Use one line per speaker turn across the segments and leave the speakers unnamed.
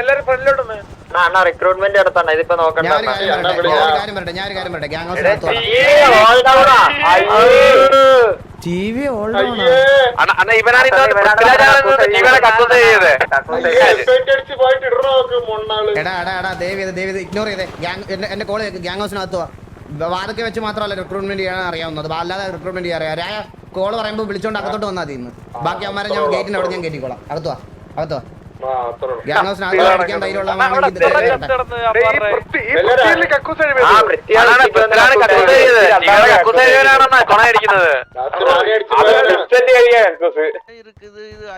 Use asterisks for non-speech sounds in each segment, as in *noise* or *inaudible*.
എല്ലാരും ഫ്രണ്ടിലോട്ടൊന്ന്.
അണ്ണാ റിക്രൂട്ട്മെന്റ് ഇതിപ്പോ നോക്കണ്ട.
ഇഗ്നോർ ചെയ്തേ. എന്റെ കോൾ ഗ്യാങ് ഹൗസിനകത്ത് വാതൊക്കെ വെച്ച് മാത്രമല്ല റിക്രൂട്ട്മെന്റ് ചെയ്യാൻ അറിയാവുന്നത്. അല്ലാതെ റിക്രൂട്ട്മെന്റ് ചെയ്യാൻ അറിയാം. രായ കോൾ പറയുമ്പോൾ വിളിച്ചോണ്ട് അകത്തോട്ട് വന്നാൽ മതി ഇന്ന് ബാക്കി അമ്മമാരെ ഞാൻ ഗേറ്റിന്റെ അവിടെ ഞാൻ കയറ്റിക്കോളാം അകത്തുവാ അകത്തുവാ.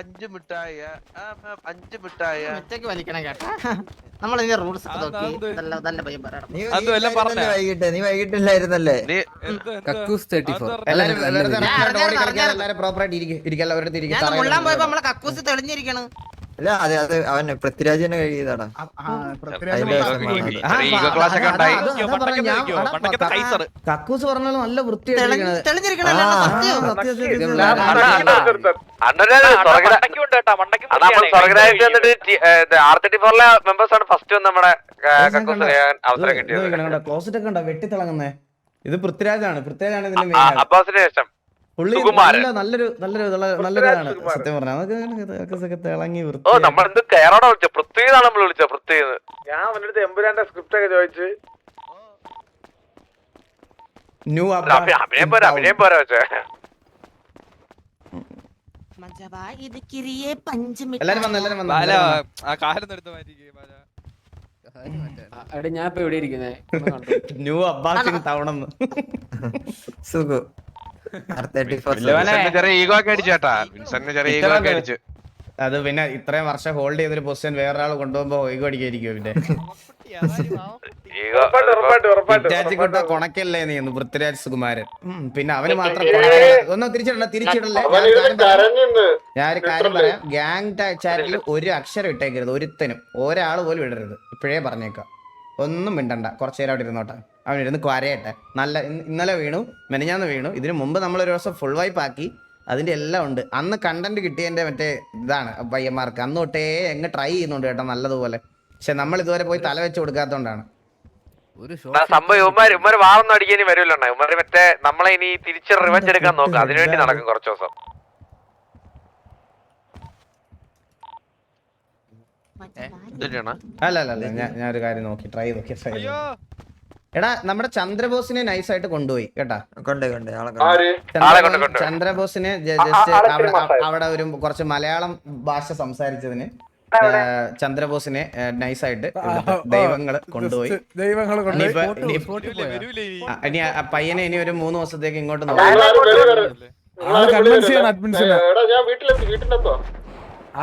അഞ്ച്
നമ്മൾ റൂൾസ് നോക്കി
നീ വൈകിട്ട് നീ വൈകിട്ടില്ലായിരുന്നല്ലേ?
കക്കൂസ് തേർട്ടി ഫോർ.
എല്ലാരും പ്രോപ്പറായിട്ട് ഇരിക്കും ഇരിക്കും എല്ലാവരുടെ
കക്കൂസ് തെളിഞ്ഞിരിക്കണം.
അല്ല അതെ അത് അവൻ പൃഥ്വിരാജ് തന്നെ കഴിയതാടാ
ഈഗോ ക്ലാസ് ഒക്കെ ഉണ്ടായി.
കക്കൂസ് പറഞ്ഞാൽ നല്ല
വൃത്തിയായിട്ട് ഫസ്റ്റ് നമ്മുടെ അവസരം കിട്ടിയത്.
ക്ലോസറ്റ് ഒക്കെ ഉണ്ടോ? വെട്ടിത്തിളങ്ങുന്നേ. ഇത് പൃഥ്വിരാജാണ്. പൃഥ്വിരാജാണ് ഇതിന്റെ മെയിൻ ആൾ.
അബ്ബാസിന്
പുള്ളി നല്ല നല്ലൊരു നല്ലൊരു നല്ല- നല്ലൊരിതാണ് സത്യം പറഞ്ഞാൽ നമുക്ക് തിളങ്ങി
ഞാൻ എമ്പുരാന്റെ സ്ക്രിപ്റ്റ് ഒക്കെ ചോദിച്ച്.
ന്യൂ എല്ലാരും വന്നു എല്ലാരും വന്നു
ഞാൻ ഇപ്പൊ എവിടെ ഇരിക്കുന്നേ?
ന്യൂ അബ്ബാസിൻ തവണ
സുഖു.
ചെറിയ ഈഗോ ഒക്കെ അടിച്ചു കേട്ടാ. വിൻസെന്റിന് ചെറിയ ഈഗോ ഒക്കെ അടിച്ചു.
അത് പിന്നെ ഇത്രയും വർഷം ഹോൾഡ് ചെയ്തൊരു പൊസിഷൻ വേറൊരാൾ കൊണ്ടുപോകുമ്പോ ഈഗോ അടിക്കായിരിക്കും പിന്നെ? കൊണക്കല്ലേ നീ എന്ന് പൃഥ്വിരാജ് സുകുമാരൻ? പിന്നെ അവന് മാത്രം ഒന്നും തിരിച്ചിടല്ലേ?
ഇരുന്ന്
ഞാൻ ഒരു കാര്യം പറയാം. ഗ്യാങ് ചാറ്റിൽ ഒരു അക്ഷരം ഇട്ടേക്കരുത് ഒരുത്തനും. ഒരാൾ പോലും ഇടരുത്. ഇപ്പോഴേ പറഞ്ഞേക്കാം. ഒന്നും മിണ്ടണ്ട. കുറച്ചു നേരം അവിടെ ഇരുന്നോട്ടെ. അവൻ ഇരുന്ന് കരയട്ടെ. നല്ല ഇന്നലെ വീണു മെനഞ്ഞാന്ന് വീണു. ഇതിനു മുമ്പ് നമ്മൾ ഒരു ദിവസം ഫുൾ വൈപ്പ് ആക്കി അതിന്റെ എല്ലാം ഉണ്ട്. അന്ന് കണ്ടന്റ് കിട്ടിയതിന്റെ മറ്റേ ഇതാണ് പയ്യന്മാർക്ക്. അന്ന് തൊട്ടേ എങ്ങ് ട്രൈ ചെയ്യുന്നുണ്ട് കേട്ടോ നല്ലതുപോലെ. പക്ഷെ നമ്മൾ ഇതുവരെ പോയി തല വെച്ച് കൊടുക്കാത്തോണ്ടാണ്
ഒരു
ആ സംഭവം വാറൊന്നും മറ്റേ നമ്മളെ ഇനി തിരിച്ച് റിവഞ്ച് എടുക്കാൻ നോക്കാം. അതിനുവേണ്ടി നടക്കും കുറച്ച് ദിവസം.
അല്ല അല്ല ഞാൻ ഒരു കാര്യം നോക്കി. ട്രൈ നോക്കി. എടാ നമ്മുടെ ചന്ദ്രബോസിനെ നൈസ് ആയിട്ട് കൊണ്ടുപോയി കേട്ടാ?
കൊണ്ടേ കൊണ്ടേ ആളെ
ആര്?
ആളെ കൊണ്ട് കൊണ്ട്.
ചന്ദ്രബോസിന് ജസ്റ്റ് അവിടെ അവിടെ ഒരു കുറച്ച് മലയാളം ഭാഷ സംസാരിച്ചതിന് ചന്ദ്രബോസിനെ നൈസായിട്ട് ദൈവങ്ങൾ കൊണ്ടുപോയി.
ദൈവങ്ങൾ
ഇനിയിപ്പോ- ഇനി- പയ്യനെ ഇനി ഒരു മൂന്ന് ദിവസത്തേക്ക് ഇങ്ങോട്ട് നോക്കാം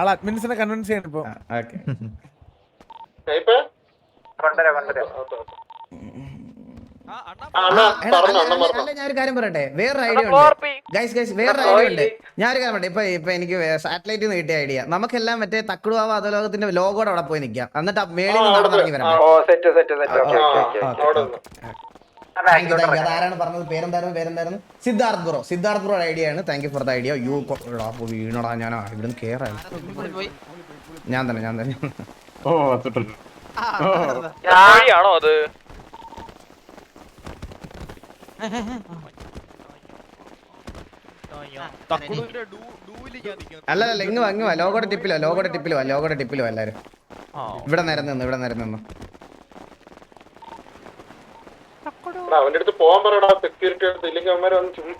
അഡ്മിൻസിനെ കൺവിൻസ് ചെയ്യണം ഇപ്പൊ.
ഓക്കെ.
ഇപ്പൊ? കൊണ്ടുവരാം കൊണ്ടുവരാം
ആ അണ്ണാ
അണ്ണാ പറഞ്ഞു. അണ്ണൻ പറഞ്ഞു.
ഞാൻ ഒരു കാര്യം പറയട്ടെ? വേറൊരു ഐഡിയ ഉണ്ട്. ഗൈസ് ഗൈസ് വേറൊരു ഐഡിയ ഉണ്ട്. ഞാൻ ഒരു കാര്യം പറയട്ടെ? ഇപ്പൊ ഇപ്പൊ എനിക്ക് സാറ്റലൈറ്റിൽ നിന്ന് കിട്ടിയ ഐഡിയ. നമുക്കെല്ലാം മറ്റേ തക്കുടുവാ അധോലോകത്തിന്റെ ലോഗോടെ അവിടെ പോയി നിൽക്കാം എന്നിട്ട് മേളിൽ നിന്ന് നടന്നിറങ്ങി വരാം അതാരാണ് പറഞ്ഞത്? പേരെന്തായിരുന്നു? പേരെന്തായിരുന്നു? Siddharth bro. Siddharth bro idea ആണ്. Thank you for the idea U വീണടാ ഞാൻ ഇവിടുന്ന് കേറാൻ ഞാൻ തന്നെ ഞാൻ തന്നെ.
ഓ ആണോ അത്?
അല്ല അല്ല ഇങ്ങ് വാ ഇങ്ങ് വാ. ലോകോടെ ടിപ്പിലോ ലോഗോടെ ടിപ്പിലോ ലോഗോടെ ടിപ്പിലോ എല്ലാരും. ഇവിടെ നേരം നിന്ന് ഇവിടെ നേരം നിന്ന്.
എടാ, അവന്റെ അടുത്ത് പോവാൻ പറയടാ സെക്യൂരിറ്റി അടുത്ത്. ഇല്ലെങ്കിൽ അവന്മാര് ചുമ്മാ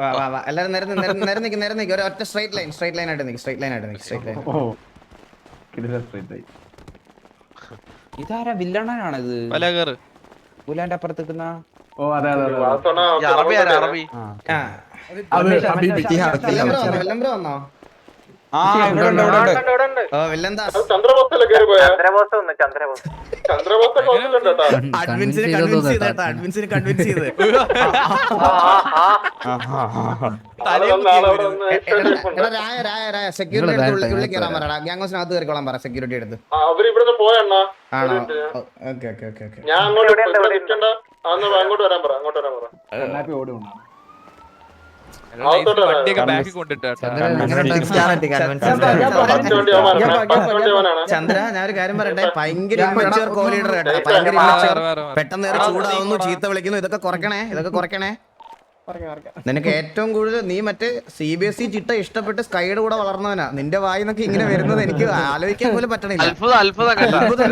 വാ വാ വാ. എല്ലാരും നിൽക്ക് നിൽക്ക് ഒരു ഒറ്റ സ്ട്രൈറ്റ് ലൈൻ സ്ട്രൈറ്റ് ലൈൻ ആയിട്ട് നിൽക്ക് സ്ട്രൈറ്റ് ലൈൻ ആയിട്ട് നിൽക്ക് സ്ട്രൈറ്റ് ലൈൻ
ഇതാരാ വില്ലണനാണ്
വല കേറ്
പുലാന്റെ അപ്പുറത്ത് നിൽക്കുന്ന
അതെ
അതെ അറബി ആരാ? അറബി.
ആ
ഇവിടെ ഉണ്ട് ഇവിടെ ഉണ്ട്
ഓ
ചന്ദ്രബോസ് ചന്ദ്രബോസ്.
അഡ്മിൻസിനെ കൺവിൻസ് ചെയ്ത് അഡ്മിൻസിനെ കൺവിൻസ് ചെയ്ത്? രായ രായ രായ സെക്യൂരിറ്റി എടുത്ത് ഉള്ളിൽ കയറാൻ പറയടാ ഗ്യാങ് ഹൗസിനകത്ത് കയറിക്കോളാൻ പറ സെക്യൂരിറ്റി എടുത്ത്
ആ, അവർ ഇവിടുന്ന് പോയണ്ണ
ആണോ? Okay okay okay okay.
ഞാൻ അങ്ങോട്ട് അങ്ങോട്ട് വരാൻ പറ അങ്ങോട്ട് വരാൻ പറ. ഓടി.
വണ്ടിയൊക്കെ ബാക്കിൽ കൊണ്ടിട്ട് കേട്ടോ.
ക്രിസ്ത്യാനിറ്റി കൺവെൻഷൻ
ഫസ്റ്റ് വണ്ടി അവന്മാരാണ്
ചന്ദ്ര ഞാൻ ഒരു കാര്യം പറയട്ടെ? ഭയങ്കര ഇമ്മച്ചുവർ കോ ലീഡർ കേട്ടോ ഭയങ്കര. പെട്ടെന്ന് ചൂടാവുന്നു ചീത്ത വിളിക്കുന്നു. ഇതൊക്കെ കുറയ്ക്കണേ ഇതൊക്കെ കുറയ്ക്കണേ. നിനക്ക് ഏറ്റവും കൂടുതൽ നീ മറ്റേ സി ബി എസ് ഇ ചിട്ട ഇഷ്ടപ്പെട്ട് സ്കൈയുടെ കൂടെ വളർന്നവനാ. നിന്റെ വായി നിന്നൊക്കെ ഇങ്ങനെ വരുന്നത് എനിക്ക് ആലോചിക്കാൻ പോലും പറ്റണില്ല.
അത്ഭുതം അത്ഭുതം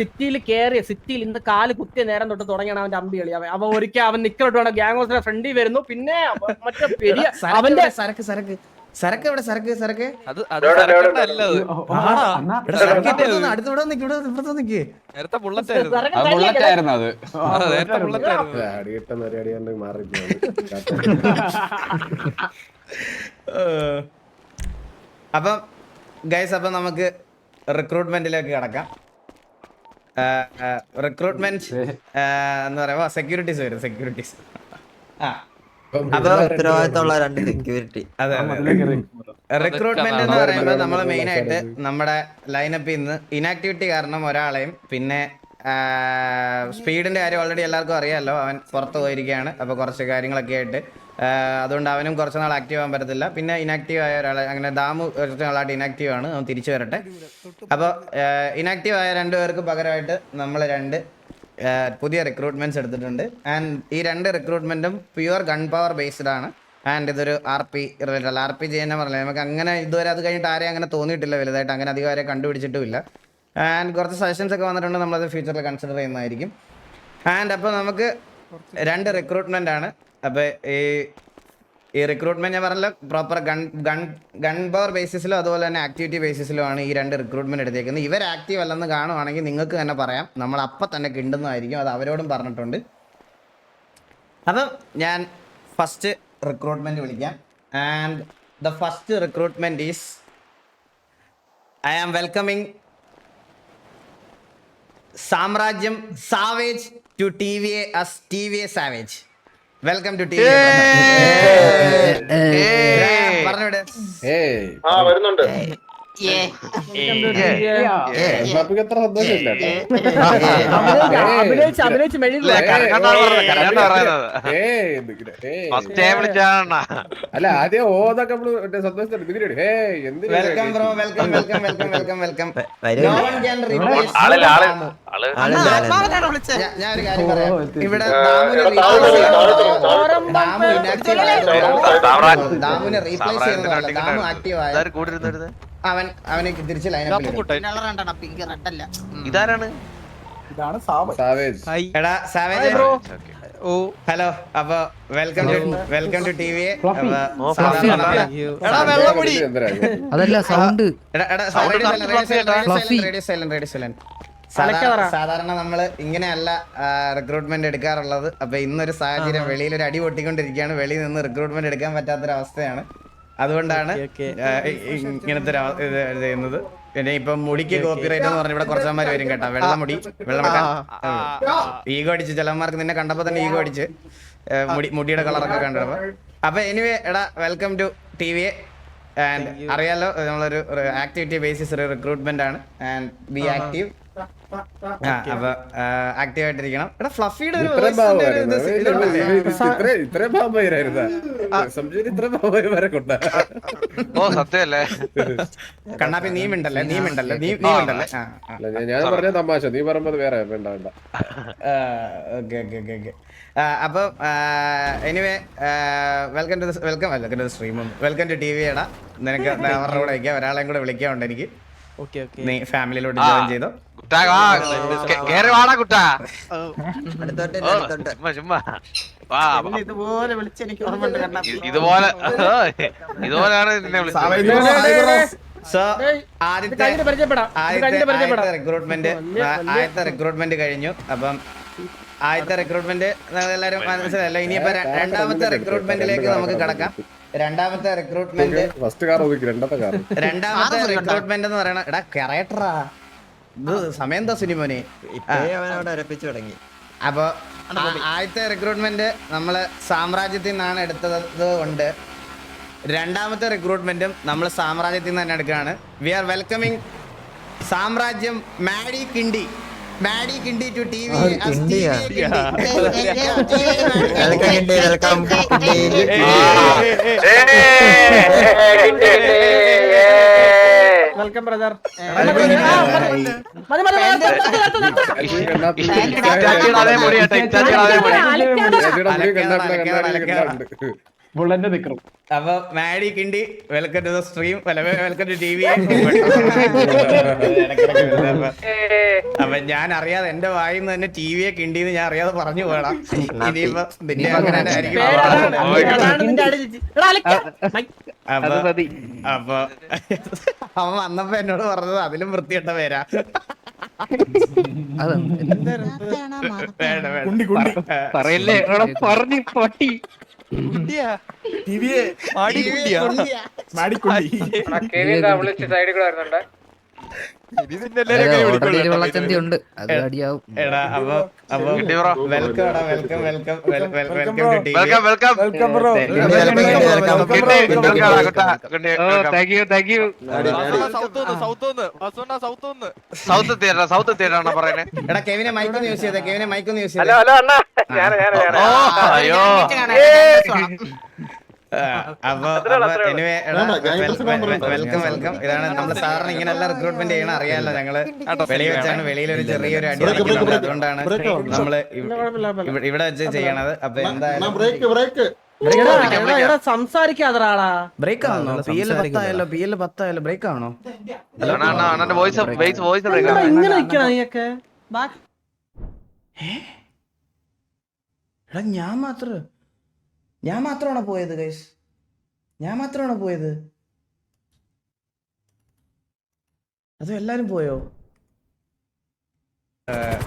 സിറ്റിയിൽ കേറിയ സിറ്റിയിൽ ഇന്ന് കാൽ കുത്തിയ നേരം തൊട്ട് തുടങ്ങിയാണ് അവന്റെ അമ്പി കളി. അവൻ ഒരിക്കൽ അവൻ നിക്കലോട്ട് വേണം. ഗ്യാങ് ഹൗസിന്റെ ഫ്രണ്ടിൽ വരുന്നു. പിന്നെ മറ്റേ പെരിയ അവന്റെ?
സരക്ക് സരക്ക്. സരക്ക് എവിടെ? സരക്ക് സരക്ക്?
അത് അത് സരക്കണ്ട അല്ല അത്.
ആടാ. എടാ, സരക്ക് ഇപ്പുറത്ത് വന്ന്, അടുത്ത് ഇവിടെ നിക്ക് ഇവിടെ ഇപ്പുറത്ത് നിക്ക്.
നേരത്തെ ബുള്ളറ്റ് ആയിരുന്നു
അത്.
ആ, നേരത്തെ ബുള്ളറ്റ് ആയിരുന്നു
അടിയിട്ടെന്ന് ഒരു അടിയാണ്ട് മാറി
ഏഹ്. *laughs* അപ്പം ഗൈസ് അപ്പം നമുക്ക് റിക്രൂട്ട്മെന്റിലേക്ക് കടക്കാം. റിക്രൂട്ട്മെന്റ് എന്ന് പറയുമ്പോ സെക്യൂരിറ്റീസ് വരും സെക്യൂരിറ്റീസ് ആ.
ഉത്തരവാദിത്തമുള്ള രണ്ട് സെക്യൂരിറ്റി
റിക്രൂട്ട്മെന്റ് എന്ന് പറയുമ്പോൾ നമ്മൾ മെയിൻ ആയിട്ട് നമ്മുടെ ലൈനപ്പിൽ നിന്ന് ഇനാക്ടിവിറ്റി കാരണം ഒരാളെയും പിന്നെ സ്പീഡിന്റെ കാര്യം ഓൾറെഡി എല്ലാവർക്കും അറിയാമല്ലോ അവൻ പുറത്ത് പോയിരിക്കുകയാണ്. അപ്പോൾ കുറച്ച് കാര്യങ്ങളൊക്കെ ആയിട്ട്. അതുകൊണ്ട് അവനും കുറച്ച് നാൾ ആക്റ്റീവ് ആകാൻ പറ്റത്തില്ല. പിന്നെ ഇനാക്റ്റീവ് ആയ ഒരാളെ അങ്ങനെ ദാമു കുറച്ച് നാളായിട്ട് ഇനാക്റ്റീവ് ആണ്. അവൻ തിരിച്ചു വരട്ടെ. അപ്പോൾ ഇനാക്റ്റീവ് ആയ രണ്ടുപേർക്ക് പകരമായിട്ട് നമ്മൾ രണ്ട് പുതിയ റിക്രൂട്ട്മെന്റ്സ് എടുത്തിട്ടുണ്ട്. ആൻഡ് ഈ രണ്ട് റിക്രൂട്ട്മെന്റും പ്യുവർ ഗൺ പവർ ബേസ്ഡ് ആണ്. ആൻഡ് ഇതൊരു R P related R P തന്നെ പറഞ്ഞില്ല നമുക്ക് അങ്ങനെ ഇതുവരെ അത് കഴിഞ്ഞിട്ട് ആരെയും അങ്ങനെ തോന്നിയിട്ടില്ല വലുതായിട്ട്. അങ്ങനെ അധികം ആരെ കണ്ടുപിടിച്ചിട്ടുമില്ല. ആൻഡ് കുറച്ച് സജഷൻസ് ഒക്കെ വന്നിട്ടുണ്ട് നമ്മളത് ഫ്യൂച്ചറിൽ കൺസിഡർ ചെയ്യുന്നതായിരിക്കും. ആൻഡ് അപ്പോൾ നമുക്ക് രണ്ട് റിക്രൂട്ട്മെന്റ് ആണ്. അപ്പോൾ ഈ ഈ റിക്രൂട്ട്മെന്റ് ഞാൻ പറഞ്ഞല്ലോ proper gun gun gun power ബേസിസിലും അതുപോലെ തന്നെ ആക്ടിവിറ്റി ബേസിസിലുമാണ് ഈ രണ്ട് റിക്രൂട്ട്മെന്റ് എടുത്തേക്കുന്നത്. ഇവർ ആക്റ്റീവ് അല്ലെന്ന് കാണുവാണെങ്കിൽ നിങ്ങൾക്ക് തന്നെ പറയാം. നമ്മൾ അപ്പം തന്നെ കിണ്ടുന്നതായിരിക്കും അത് അവരോടും പറഞ്ഞിട്ടുണ്ട്. അപ്പം ഞാൻ ഫസ്റ്റ് റിക്രൂട്ട്മെന്റ് വിളിക്കാം. And the first recruitment is I am welcoming സാമ്രാജ്യം Savage to T V A as T V A Savage welcome to T പറഞ്ഞോട്.
ആ വരുന്നുണ്ട്. സന്തോഷമില്ല
അഭിനയിച്ച് അഭിനയിച്ച് മെഴുകില്ല
അല്ല ആദ്യം ഓതൊക്കെ നമ്മൾ ഹേ എന്തിനാ
welcome bro welcome welcome welcome welcome welcome ഞാൻ ഒരു കാര്യം പറയാം. ഇവിടെ റീപ്ലേസ് ചെയ്യുന്നതല്ല ദാമു ആക്റ്റീവ് ആയ?
ഇതാര് കൂടി ഇരുന്നിരുന്നത്
അവൻ അവനെ തിരിച്ച്
ഇതാരാണ്?
സാവേജ്.
എടാ സാവേജ്. ഹലോ. അപ്പൊ welcome to welcome to T V
അതല്ല സൗണ്ട്
സാധാരണ നമ്മൾ ഇങ്ങനെയല്ല റിക്രൂട്ട്മെന്റ് എടുക്കാറുള്ളത്. അപ്പൊ ഇന്നൊരു സാഹചര്യം വെളിയിൽ ഒരു അടി പൊട്ടിക്കൊണ്ടിരിക്കുകയാണ്. വെളിയിൽ നിന്ന് റിക്രൂട്ട്മെന്റ് എടുക്കാൻ പറ്റാത്തൊരവസ്ഥയാണ്. അതുകൊണ്ടാണ് ഇങ്ങനത്തെ ചെയ്യുന്നത്. പിന്നെ ഇപ്പൊ മുടിക്ക് കോപ്പിറൈറ്റ് എന്ന് പറഞ്ഞ ഇവിടെ കുറച്ചന്മാര് വരും കേട്ടോ. വെള്ളമുടി വെള്ളം ഈഗോ അടിച്ച് ചിലന്മാർക്ക് നിന്നെ കണ്ടപ്പോ തന്നെ ഈഗോ അടിച്ച് മുടി മുടിയുടെ കളറൊക്കെ കണ്ടപ്പോ. അപ്പൊ എനിവേ എടാ welcome to T V and അറിയാലോ നമ്മളൊരു ആക്ടിവിറ്റി ബേസിസ് ഒരു റിക്രൂട്ട്മെന്റ് ആണ്. ആൻഡ് ബി ആക്റ്റീവ് അപ്പൊ ആക്റ്റീവ് ആയിട്ടിരിക്കണം. എടാ ഫ്ലഫിയുടെ ഒരു voice ന്റെ ഒരു ഇത് ഇതുണ്ടല്ലേ?
ഇത്രയും പാമ്പായിരുന്ന സംശയം ഇത്ര
ഓ സത്യമല്ലേ?
കണ്ണാപ്പി നീ മിണ്ടല്ലേ? നീ മിണ്ടല്ലേ? നീ നീ മിണ്ടല്ലേ? ആ ആ.
ഞാൻ പറഞ്ഞ തമാശ. നീ പറയുമ്പോ വേറെ വേണ്ട വേണ്ട
ഓക്കെ ഓക്കെ ഓക്കെ ഓക്കെ. അപ്പം anyway welcome to welcome welcome to സ്ട്രീമും welcome to T V എടാ. നിനക്ക് അവരുടെ കൂടെ വയ്ക്കാം ഒരാളെയും കൂടെ വിളിക്കാറുണ്ട് എനിക്ക്. നീ ഫാമിലിയിലോട്ട് ജോയിൻ ചെയ്തോ?
കുട്ടാ വാ കേറി വാടാ കുട്ടാ. ചുമ്മാ ചുമ്മാ. വാ.
ഇതുപോലെ വിളിച്ച് എനിക്ക് ഓർമ്മയുണ്ട് കണ്ണാ
ഇ- ഇതുപോലെ ഇതുപോലെയാണ് നിന്നെ വിളിച്ചത്.
റിക്രൂട്ട്മെന്റ് ആദ്യത്തെ റിക്രൂട്ട്മെന്റ് കഴിഞ്ഞു. അപ്പം ആദ്യത്തെ റിക്രൂട്ട്മെന്റ് എല്ലാരും മനസ്സിലല്ല ഇനിയിപ്പോ രണ്ടാമത്തെ റിക്രൂട്ട്മെന്റിലേക്ക് നമുക്ക് കടക്കാം. രണ്ടാമത്തെ റിക്രൂട്ട്മെന്റ്
ഫസ്റ്റ് കാർ ഒതുക്കി രണ്ടാമത്തെ കാർ
രണ്ടാമത്തെ റിക്രൂട്ട്മെന്റ് എന്ന് പറയണ എടാ കറയട്ടറാ ഇത് സമയം എന്താ സിനിമോനെ
അവനവിടെ ഉരപ്പിച്ചു തുടങ്ങി
അപ്പൊ ആ- ആദ്യത്തെ റിക്രൂട്ട്മെന്റ് നമ്മൾ സാമ്രാജ്യത്തിൽ നിന്നാണ് എടുത്തത് കൊണ്ട് രണ്ടാമത്തെ റിക്രൂട്ട്മെന്റും നമ്മൾ സാമ്രാജ്യത്തിൽ നിന്ന് തന്നെ എടുക്കുകയാണ് വി ആർ വെൽക്കമിങ് സാമ്രാജ്യം മാഡി കിണ്ടി മാഡി കിണ്ടി ടു ടി വി?
വെൽക്കം കിണ്ടി വെൽക്കം
ബ്രദർ.
ഇറ്റാച്ചിയുടെ മുടി അതേ മുടി
ബുള്ളന്റെ നിക്കണം
അപ്പൊ മാഡി കിണ്ടി welcome to the stream welcome to T V അപ്പൊ. ഞാൻ അറിയാതെ എന്റെ വായിൽ നിന്ന് തന്നെ ടി വിയെ കിണ്ടിന്ന് ഞാൻ അറിയാതെ പറഞ്ഞു പോകണം ഇനിയിപ്പോ അങ്ങനെ തന്നെ ആയിരിക്കും. അപ്പൊ അപ്പൊ അവൻ വന്നപ്പോ എന്നോട് പറഞ്ഞത് അതിലും വൃത്തിയിട്ട പേരാ.
പറയല്ലേ? പറഞ്ഞു പട്ടി.
വിളിച്ച് സൈഡിൽ കൂടെ വരുന്നുണ്ട്?
വെള്ളച്ചന്തി ഉണ്ട് അത് അടിയാവും
സൗത്ത്
തിയേറ്റർ സൗത്ത് തിയേറ്റർ ആണോ പറയുന്നത്
എടാ കെവിനെ മൈക്ക് ഒന്ന് യൂസ് ചെയ്തേ കെവിനെ മൈക്ക് ഒന്ന് യൂസ്
ഹലോ
ചെയ്തേ
ഹലോ അണ്ണാ ഞാൻ ഞാൻ
അയ്യോ
അപ്പൊ എനിവേ വെൽക്കം വെൽക്കം. ഇതാണ് നമ്മൾ സാറിന് ഇങ്ങനെ എല്ലാം റിക്രൂട്ട്മെന്റ് ചെയ്യണം അറിയാമല്ലോ ഞങ്ങൾ. വെളിയിൽ വെച്ചാണ് വെളിയിൽ ഒരു ചെറിയൊരു അടി നടക്കുന്നുണ്ട് അതുകൊണ്ടാണ്
നമ്മൾ.
ഇവിടെ- വെച്ച് ചെയ്യണത്. അപ്പൊ എന്തായാലും
ബ്രേക്ക്
ആണോ പി എൽ പത്തായാലോ പി എൽ പത്തായാലോ ബ്രേക്ക് ആണോ ഞാൻ മാത്രം ഞാൻ മാത്രമാണോ പോയത് ഗൈസ് ഞാൻ മാത്രമാണോ പോയത്? അത് എല്ലാരും പോയോ?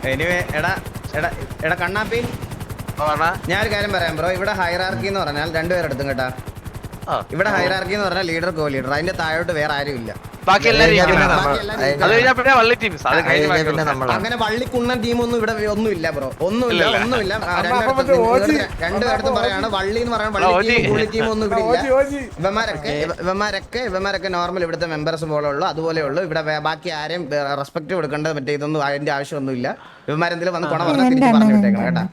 എനിവേ എടാ എടാ എടാ കണ്ണാപ്പി. ഞാനൊരു കാര്യം പറയാം ബ്രോ ഇവിടെ ഹൈറാർക്കി എന്ന് പറഞ്ഞാൽ രണ്ടുപേരെടുത്തും കേട്ടാ.
ആ.
ഇവിടെ ഹൈറാർക്കി എന്ന് പറഞ്ഞാൽ ലീഡർ കോ ലീഡർ അതിന്റെ താഴോട്ട് വേറെ ആരും ഇല്ല
ബാക്കി
എല്ലാവരും
അത് കഴിഞ്ഞാ പിന്നെ വള്ളി ടീംസ് അത് കഴിഞ്ഞ്
അങ്ങനെ വള്ളിക്കുണ്ണൻ ടീമൊന്നും ഇവിടെ ഒന്നുമില്ല ബ്രോ ഒന്നുമില്ല. ഒന്നുമില്ല രണ്ടുപേർത്തും പറയാണ് വള്ളി എന്ന് പറയാൻ
ആ,
വള്ളി. ടീം കൂളി ടീം ഒന്നും ഇവിടെ ഇല്ല ഇവന്മാരൊക്കെ ഇവ- ഇവന്മാരൊക്കെ ഇവന്മാരൊക്കെ നോർമൽ ഇവിടുത്തെ മെമ്പേഴ്സ് പോലെ ഉള്ളു അതുപോലെ ഉള്ളു ഇവിടെ ബാക്കി ആരെയും റെസ്പെക്ട് കൊടുക്കേണ്ടത് മറ്റേ ഇതൊന്നും അതിന്റെ ആവശ്യമൊന്നുമില്ല ഇവന്മാരെന്തെങ്കിലും വന്ന് കൊണ പറഞ്ഞാൽ തിരിച്ച് പറഞ്ഞു വിട്ടേക്കണം കേട്ടാ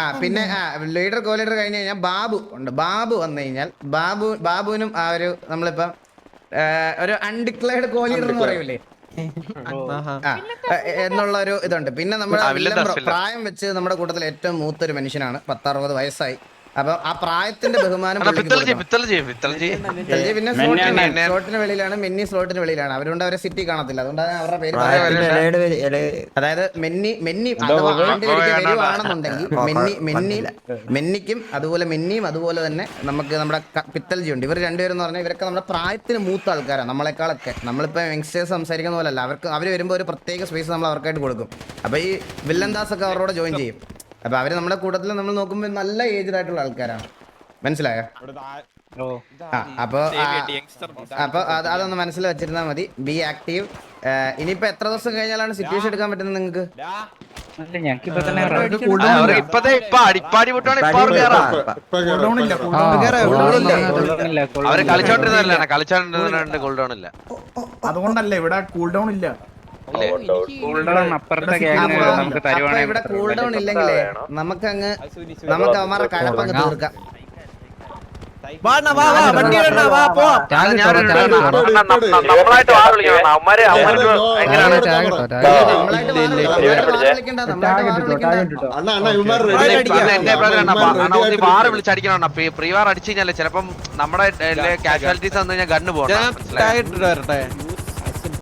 ആ പിന്നെ ആ ലീഡർ കോ ലീഡർ കഴിഞ്ഞ് കഴിഞ്ഞാൽ ബാബു ഉണ്ട്. ബാബു വന്നു കഴിഞ്ഞാൽ ബാബു ബാബുവിനും ആ ഒരു നമ്മളിപ്പം ഒരു അൺഡിക്ലെയർഡ് കോ ലീഡർ എന്ന് പറയൂലേ? എന്നുള്ള ഒരു ഇതുണ്ട്. പിന്നെ നമ്മുടെ. പ്രായം വെച്ച് നമ്മുടെ കൂട്ടത്തിൽ ഏറ്റവും മൂത്തൊരു മനുഷ്യനാണ്. പത്തറുപത് വയസ്സായി. അപ്പൊ ആ പ്രായത്തിന്റെ ബഹുമാനം പിന്നെ സ്ലോട്ടിന് വെളിയിലാണ്. മെന്നി സ്ലോട്ടിന് വെളിയിലാണ്. അവരുകൊണ്ട് അവരെ സിറ്റി കാണത്തില്ല. അതുകൊണ്ട് അവരുടെ പേര് അതായത് മെന്നി മെന്നി വരുവാണെന്നുണ്ടെങ്കിൽ മെന്നി മെന്നി മെന്നിക്കും അതുപോലെ മെന്നിയും അതുപോലെ തന്നെ നമുക്ക് നമ്മുടെ പിത്തൽജി ഉണ്ട്. ഇവർ രണ്ടുപേരും എന്ന് പറഞ്ഞാൽ ഇവരൊക്കെ നമ്മുടെ പ്രായത്തിന് മൂത്ത ആൾക്കാരാണ്. നമ്മളെക്കാളൊക്കെ. നമ്മളിപ്പോ യങ്സ്റ്റേഴ്സ് സംസാരിക്കുന്ന പോലല്ല. അവർക്ക് അവർ വരുമ്പോൾ ഒരു പ്രത്യേക സ്പേസ് നമ്മൾ അവർക്കായിട്ട് കൊടുക്കും. അപ്പൊ ഈ വില്ലൻദാസ് ഒക്കെ അവരോട് ജോയിൻ ചെയ്യും. അപ്പോൾ അവർ നമ്മുടെ കൂട്ടത്തിൽ നമ്മൾ നോക്കുമ്പോൾ നല്ല ഏജ്ഡ് ആയിട്ടുള്ള ആൾക്കാരാണ്. മനസ്സിലായോ? ആ അപ്പൊ അത് അതൊന്ന് മനസ്സിൽ വെച്ചിരുന്നാ മതി. ബി ആക്റ്റീവ് ഇനിയിപ്പോ എത്ര ദിവസം കഴിഞ്ഞാലാണ് സിറ്റുവേഷൻ എടുക്കാൻ പറ്റുന്നത്
നിങ്ങക്ക്
അതുകൊണ്ടല്ല ഇവിടെ കൂൾ ഡൗൺ ഇല്ല?
അപ്പൊ ഇവിടെ കൂൾ ഡൗൺ ഇല്ലെങ്കിലേ നമുക്ക് അങ്ങ് നമുക്ക് അവന്മാരെ കഴപ്പങ്ങ് തീർക്കാം.
ആയിട്ട്
വിളിച്ചടിക്കണം പ്രീ വാർ അടിച്ചു കഴിഞ്ഞാൽ ചിലപ്പം നമ്മുടെ കാഷ്വാലിറ്റീസ് വന്നു കഴിഞ്ഞാൽ ഗണ്ണ് പോകണം?